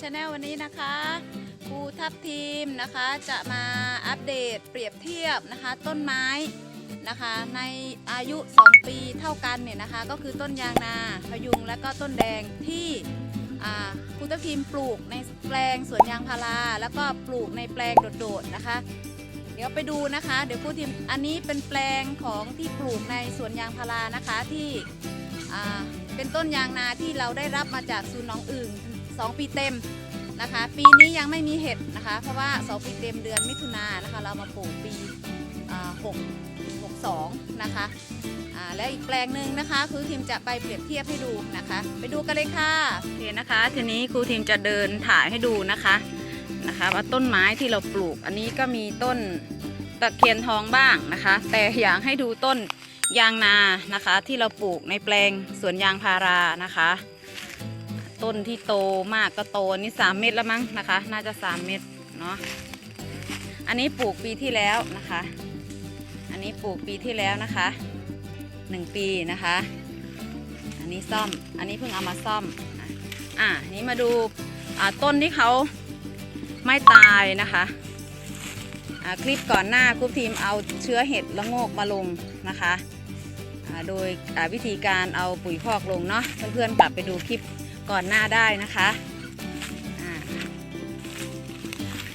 ชาแนลวันนี้นะคะครูทัพทีมนะคะจะมาอัปเดตเปรียบเทียบนะคะ ต้นไม้นะคะในอายุ 2 ปีเท่ากันเนี่ยนะคะ ก็คือต้นยางนาพยุงและก็ต้นแดงที่ครูทัพทีมปลูกในแปลงสวนยางพาราแล้วก็ปลูกในแปลงโดดๆนะคะเดี๋ยวไปดูนะคะ เดี๋ยวครูทีมอันนี้เป็นแปลงของที่ปลูกในสวนยางพารานะคะที่เป็นต้นยางนาที่เราได้รับมาจากศูนย์หนองอึ่ง 2 ปีเต็มนะคะ ปีนี้ยังไม่มีเห็ดนะคะ เพราะว่า 2 ปีเต็มเดือนมิถุนายนนะคะ เรามาปลูกปี6 62 นะคะและอีกแปลงหนึ่งนะคะ ครูทีมจะไปเปรียบเทียบให้ดูนะคะ ไปดูกันเลยค่ะโอเคนะคะ ทีนี้ครูทีมจะเดินถ่ายให้ดูนะคะนะคะ ว่าต้นไม้ที่เราปลูก อันนี้ก็มีต้นตะเคียนทองบ้างนะคะ แต่อยากให้ดูต้นยางนานะคะ ที่เราปลูกในแปลงสวนยางพารานะคะ ต้นที่โตมากก็โตนี่สามเมตรแล้วมั้งนะคะ น่าจะสามเมตรเนาะอันนี้ปลูกปีที่แล้วนะคะ อันนี้ปลูกปีที่แล้วนะคะหนึ่งปีนะคะ อันนี้ซ่อมอันนี้เพิ่งเอามาซ่อมอะอะนี้มาดูอ่าต้นที่เขาไม่ตายนะคะอ่าคลิปก่อนหน้าครูทีมเอาเชื้อเห็ดละโงกมาลงนะคะอ่าโดยอ่าวิธีการเอาปุ๋ยคอกลงเนาะเพื่อนๆกลับไปดูคลิป ก่อนหน้าได้นะคะ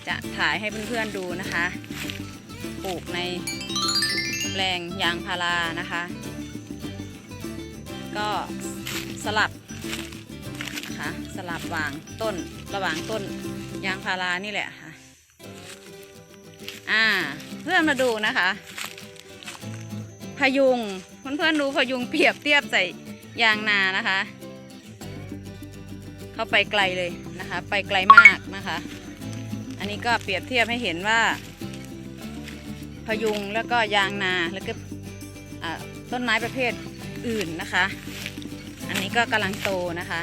จะถ่ายให้เพื่อนๆดูนะคะ ปลูกในแปลงยางพารานะคะ ก็สลับนะคะสลับวางต้นระหว่างต้นยางพารานี่แหละค่ะ อ่า เพื่อนมาดูนะคะ พยุงเพื่อนๆดูพยุงเปรียบเทียบใส่ยางนานะคะ เขาไปไกลเลยนะคะ ไปไกลมากนะคะ อันนี้ก็เปรียบเทียบให้เห็นว่า พยุงแล้วก็ยางนาแล้วก็ต้นไม้ประเภทอื่นนะคะ อันนี้ก็กำลังโตนะคะ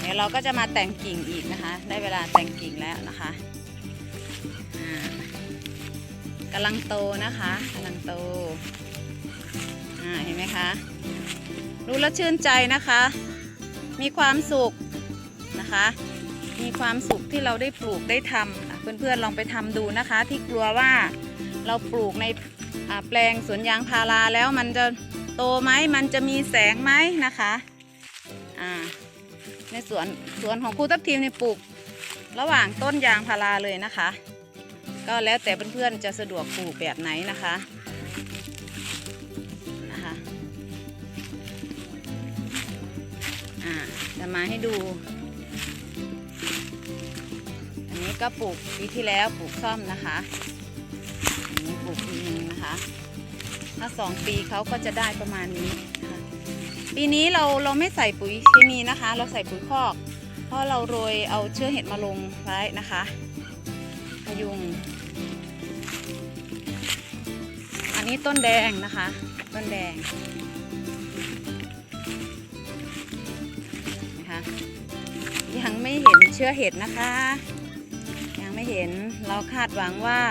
เดี๋ยวเราก็จะมาแต่งกิ่งอีกนะคะ ได้เวลาแต่งกิ่งแล้วนะคะกำลังโตนะคะกำลังโตเห็นไหมคะดูแล้วชื่นใจนะคะ มีความสุข นะคะ มีความสุขที่เราได้ปลูกได้ทำเพื่อนๆลองไปทำดูนะคะ ที่กลัวว่าเราปลูกในแปลงสวนยางพาราแล้วมันจะโตไหมมันจะมีแสงไหมนะคะในสวนสวนของครูทับทีมนี่ปลูก ระหว่างต้นยางพาราเลยนะคะ ก็แล้วแต่เพื่อนๆจะสะดวกปลูกแบบไหนนะคะนะคะจะมาให้ดู ก็ปลูกปีที่แล้วปลูกซ่อมนะคะนี้ปลูกปีนึงนะคะ ถ้าสองปีเขาก็จะได้ประมาณนี้นะคะปีนี้เราเราไม่ใส่ปุ๋ยเคมีนะคะ เราใส่ปุ๋ยคอก เพราะเราโรยเอาเชื้อเห็ดมาลงไว้นะคะพยุง อันนี้ต้นแดงนะคะ ต้นแดงนะคะยังไม่เห็นเชื้อเห็ดนะคะ ไม่เห็น เราคาดหวังว่า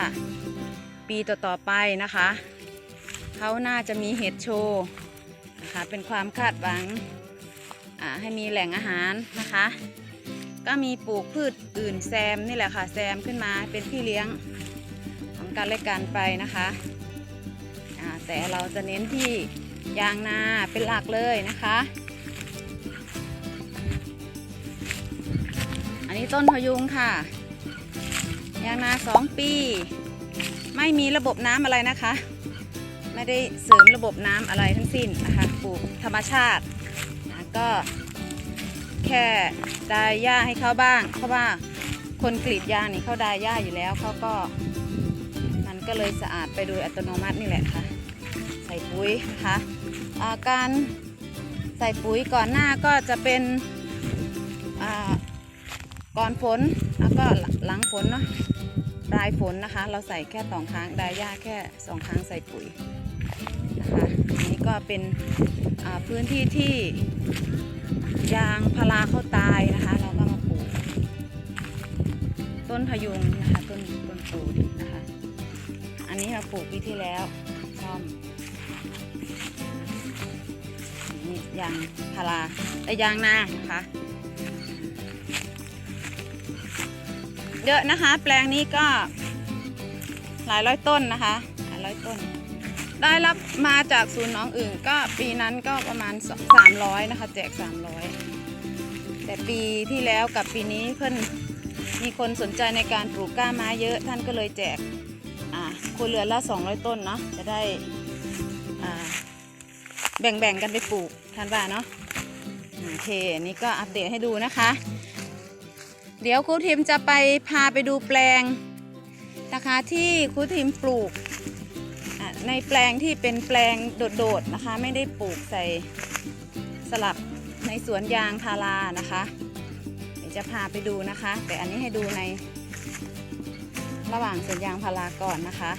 ปีต่อๆไปนะคะ เขาน่าจะมีเห็ดโชว์นะคะเป็นความคาดหวังให้มีแหล่งอาหารนะคะ ก็มีปลูกพืชอื่นแซมนี่แหละค่ะแซมขึ้นมาเป็นพี่เลี้ยงของการและการไปนะคะแต่เราจะเน้นที่ยางนาเป็นหลักเลยนะคะ อันนี้ต้นพยุงค่ะ ยางนาสองปี ไม่มีระบบน้ำอะไรนะคะ ไม่ได้เสริมระบบน้ำอะไรทั้งสิ้นนะคะปลูกธรรมชาตินะก็แค่ดายหญ้าให้เขาบ้าง เพราะว่าคนกรีดยางนี่เขาดายหญ้าอยู่แล้วเขาก็มันก็เลยสะอาดไปโดยอัตโนมัตินี่แหละค่ะ ใส่ปุ๋ยนะคะอ่าการใส่ปุ๋ยก่อนหน้าก็จะเป็นก่อนฝนแล้วก็หลังฝนเนาะ ปลายฝนนะคะ เราใส่แค่สองครั้งดายหญ้าแค่สองครั้งใส่ปุ๋ยนะคะอันนี้ก็เป็นพื้นที่ที่ยางพาราเขาตายนะคะ เราก็มาปลูกต้นพยุงนะคะต้นต้นโตดีนะคะ อันนี้เราปลูกปีที่แล้วซ่อมนี่ยางพาราแต่ยางนานะคะ เยอะนะคะ แปลงนี้ก็หลายร้อยต้นนะคะหลายร้อยต้น ได้รับมาจากศูนย์น้องอื่น ก็ปีนั้นก็ประมาณ 300 นะคะ แจก 300 แต่ปีที่แล้วกับปีนี้เพื่อนมีคนสนใจในการปลูกกล้าไม้เยอะท่านก็เลยแจกครัวเรือนละ 200 ต้นเนาะจะได้แบ่งๆกันไปปลูกท่านว่าเนาะโอเคนี่ก็อัปเดตให้ดูนะคะ เดี๋ยวครูทิมจะไปพาไปดูแปลงนะคะที่ครูทิมปลูกในแปลงที่เป็นแปลงโดดๆนะคะ ไม่ได้ปลูกใส่สลับในสวนยางพารานะคะเดี๋ยวจะพาไปดูนะคะ แต่อันนี้ให้ดูในระหว่างสวนยางพาราก่อนนะคะ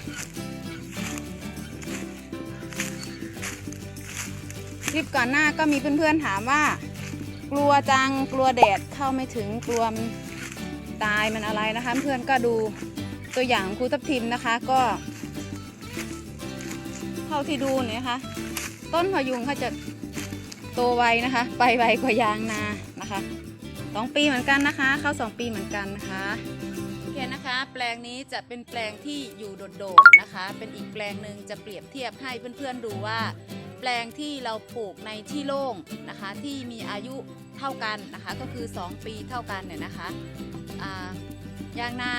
คลิปก่อนหน้าก็มีเพื่อนๆถามว่า กลัวจังกลัวแดดเข้าไม่ถึงกลัวตายมันอะไรนะคะเพื่อนก็ดูตัวอย่างครูทับทิมนะคะก็เท่าที่ดูเนี่ยนะคะ ต้นพะยุงเขาจะโตไวนะคะ ไปไวกว่ายางนานะคะสองปีเหมือนกันนะคะ เข้าสองปีเหมือนกันนะคะโอเคนะคะ แปลงนี้จะเป็นแปลงที่อยู่โดดๆนะคะ เป็นอีกแปลงหนึ่งจะเปรียบเทียบให้เพื่อนๆดูว่า แปลงที่เราปลูกในที่โล่งนะคะ ที่มีอายุเท่ากันนะคะ ก็คือ 2 ปีเท่ากันเนี่ยนะคะยางนา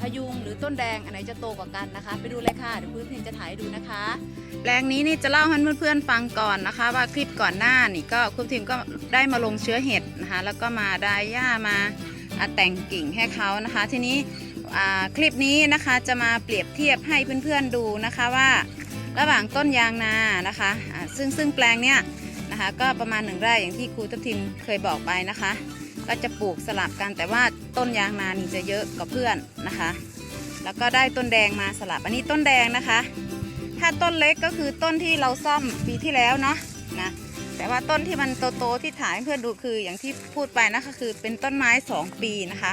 พยุงหรือต้นแดงอันไหนจะโตกว่ากันนะคะ ไปดูเลยค่ะเดี๋ยวคุณพิมจะถ่ายดูนะคะ แปลงนี้นี่จะเล่าให้เพื่อนๆฟังก่อนนะคะ ว่าคลิปก่อนหน้านี่ก็คุณพิมก็ได้มาลงเชื้อเห็ดนะคะ แล้วก็มาได้หญ้ามาแต่งกิ่งให้เขานะคะ ทีนี้คลิปนี้นะคะจะมาเปรียบเทียบให้เพื่อนๆดูนะคะว่า ระหว่างต้นยางนานะคะอ่าซึ่งซึ่งแปลงเนี้ยนะคะก็ประมาณหนึ่งไร่อย่างที่ครูทัพทิมเคยบอกไปนะคะ ก็จะปลูกสลับกันแต่ว่าต้นยางนานี่จะเยอะกว่าเพื่อนนะคะ แล้วก็ได้ต้นแดงมาสลับอันนี้ต้นแดงนะคะ ถ้าต้นเล็กก็คือต้นที่เราซ่อมปีที่แล้วเนาะนะแต่ว่าต้นที่มันโตๆที่ถ่ายเพื่อนดูคืออย่างที่พูดไปนะคะคือเป็นต้นไม้ 2 ปีนะคะ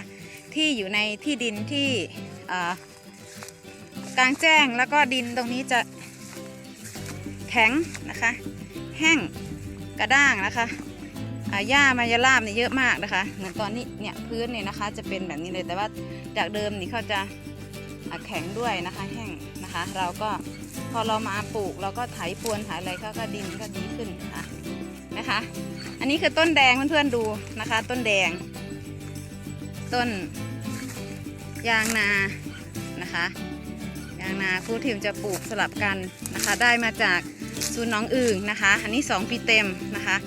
ที่อยู่ในที่ดินที่กลางแจ้งแล้วก็ดินตรงนี้จะ ข็งนะคะ แห้งกระด้างนะคะหญ้ามายาลาบเนี่ยเยอะมากนะคะเหมือนตอนนี้เนี่ยพื้นเนี่ยนะคะ จะเป็นแบบนี้เลยแต่ว่าจากเดิมนี่เขาจะแข็งด้วยนะคะ แห้งนะคะ เราก็พอเรามาปลูกเราก็ไถพรวนไถอะไรเขาก็ดินก็ดีขึ้นค่ะนะคะ อันนี้คือต้นแดงเพื่อนๆดูนะคะ ต้นแดง ต้นยางนานะคะ ยางนาครูทิมจะปลูกสลับกันนะคะ ได้มาจาก ศูนย์น้องอึ่งนะคะ อันนี้ 2 ปีเต็มนะคะ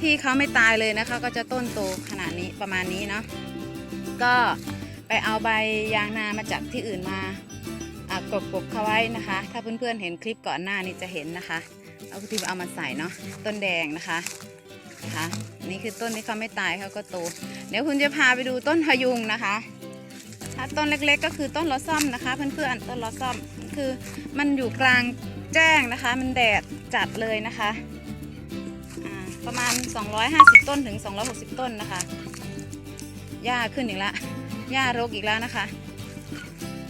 ที่เขาไม่ตายเลยนะคะ ก็จะต้นโตขนาดนี้ประมาณนี้เนาะก็ไปเอาใบยางนามาจากที่อื่นมาอะกบเขาไว้นะคะ ถ้าเพื่อนๆเห็นคลิปก่อนหน้านี้จะเห็นนะคะเอาครูทิมเอามาใส่เนาะต้นแดงนะคะนะคะนี่คือต้นที่เขาไม่ตายเขาก็โตเดี๋ยวคุณจะพาไปดูต้นพะยุงนะคะ ถ้าต้นเล็กๆ ก็คือต้นลอซ่อมนะคะ เพื่อนๆต้นลอซ่อมคือมันอยู่กลาง จ้งนะคะ มันแดดจัดเลยนะคะประมาณ 250 ต้นถึง 260 ต้นนะคะ หญ้าขึ้นอีกแล้วหญ้ารกอีกแล้วนะคะ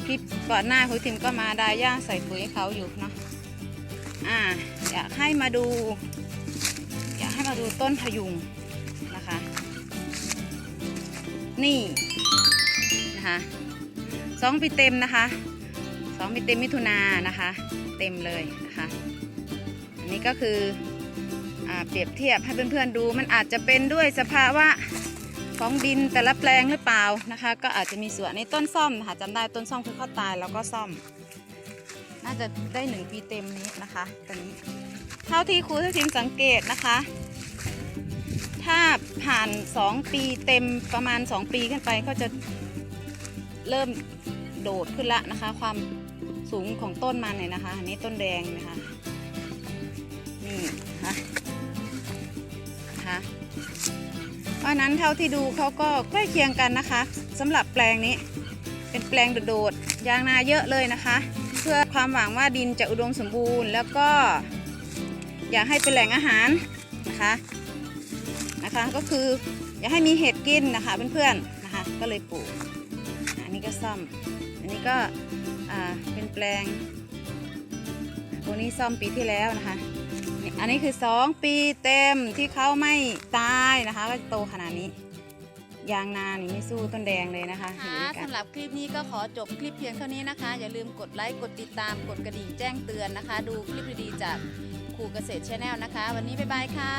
คลิปก่อนหน้าคุณทิมก็มาได้หญ้าใส่ปุ๋ยให้เขาอยู่เนาะอ่าอยากให้มาดู อยากให้มาดูต้นพยุงนะคะ นี่นะคะสองปีเต็มนะคะสองปีเต็มมิถุนานะคะ เต็มเลยนะคะ อันนี้ก็คืออเปรียบเทียบให้เพื่อนๆดู มันอาจจะเป็นด้วยสภาวะของดินแต่ละแปลงหรือเปล่านะคะ ก็อาจจะมีส่วนในต้นซ่อมนะคะจำได้ต้นซ่อมคือข้าตายแล้วก็ซ่อม น่าจะได้หนึ่งปีเต็มนี้นะคะตอนนี้เท่าที่ครูทักทิมสังเกตนะคะ ถ้าผ่าน 2 ปีเต็มประมาณ 2 ปีขึ้นไปก็จะเริ่มโดดขึ้นละนะคะ ความ สูงของต้นมันเนี่ยนะคะ อันนี้ต้นแดงนะคะ นี่นะคะนะคะเพราะนั้นเท่าที่ดูเขาก็ใกล้เคียงกันนะคะสำหรับแปลงนี้ เป็นแปลงโดดๆยางนาเยอะเลยนะคะ เพื่อความหวังว่าดินจะอุดมสมบูรณ์ แล้วก็อยากให้เป็นแหล่งอาหารนะคะนะคะก็คืออยากให้มีเห็ดกินนะคะเพื่อนๆนะคะ ก็เลยปลูกอันนี้ก็ซ่อม อันนี้ก็ อ่าเป็นแปลงตัวนี้ซ่อมปีที่แล้วนะคะนี่อันนี้คือ 2 ปีเต็มที่เขาไม่ตายนะคะ ก็จะโตขนาดนี้ยางนานี่ไม่สู้ต้นแดงเลยนะคะอยู่ค่ะด้วยกันสำหรับคลิปนี้ก็ขอจบคลิปเพียงเท่านี้นะคะ อย่าลืมกดไลค์ กดติดตาม กดกระดิ่งแจ้งเตือนนะคะ ดูคลิปดีๆจากครูเกษตรชาแนลนะคะ วันนี้บ๊ายบายค่ะ